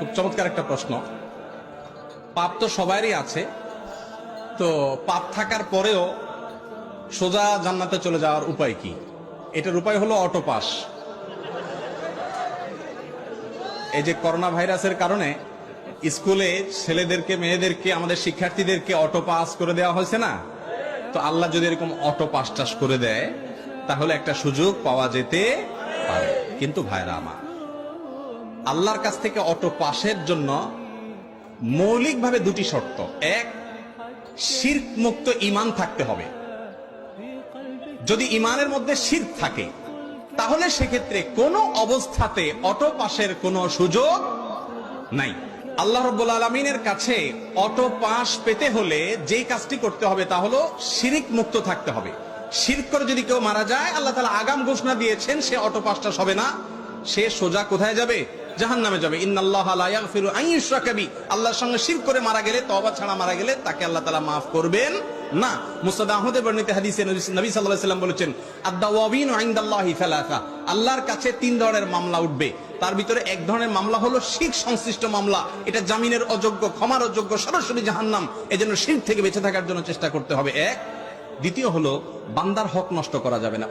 খুব চমৎকার একটা প্রশ্ন। পাপ তো সবারই আছে। তো পাপ থাকার পরেও সোজা জান্নাতে চলে যাওয়ার উপায় কি? এটার উপায় হলো অটো পাস এই যে করোনা ভাইরাসের কারণে স্কুলে ছেলেদেরকে, মেয়েদেরকে, আমাদের শিক্ষার্থীদেরকে অটো পাস করে দেওয়া হয়েছে না? তো আল্লাহ যদি এরকম অটো পাস টাস করে দেয়, তাহলে একটা সুযোগ পাওয়া যেতে পারে। কিন্তু ভাইরা আমার আল্লাহর কাছ থেকে অটো পাসের জন্য মৌলিকভাবে দুটি শর্ত। এক শির্ক মুক্ত ইমান থাকতে হবে। যদি ইমানের মধ্যে শির্ক থাকে, তাহলে সেক্ষেত্রে কোনো অবস্থাতে অটো পাসের কোনো সুযোগ নাই। আল্লাহ রব্বুল আলমিনের কাছে অটো পাশ পেতে হলে যেই কাজটি করতে হবে তা হলো শিরিক মুক্ত থাকতে হবে। শিরক করে যদি কেউ মারা যায়, আল্লাহ তালা আগাম ঘোষণা দিয়েছেন, সে অটো পাসটা হবে না, সে সোজা কোথায় যাবে? জাহান নামে যাবে আল্লাহর সঙ্গে শিরক করে মারা গেলে, তওবা ছাড়া মারা গেলে তাকে আল্লাহ তাআলা maaf করবেন না। মুসাদ আহমদের বর্ণিত হাদিসে নবী সাল্লাম বলেছেন আল্লাহর কাছে তিন ধরনের মামলা উঠবে। তার ভিতরে এক ধরনের মামলা হলো শিখ সংশ্লিষ্ট মামলা। এটা জামিনের অযোগ্য, ক্ষমার অযোগ্য, সরাসরি জাহান্নাম। এজন্য শিরক থেকে বেঁচে থাকার জন্য চেষ্টা করতে হবে। এক, দ্বিতীয় হলো, বান্দার হক নষ্ট করা যাবে না।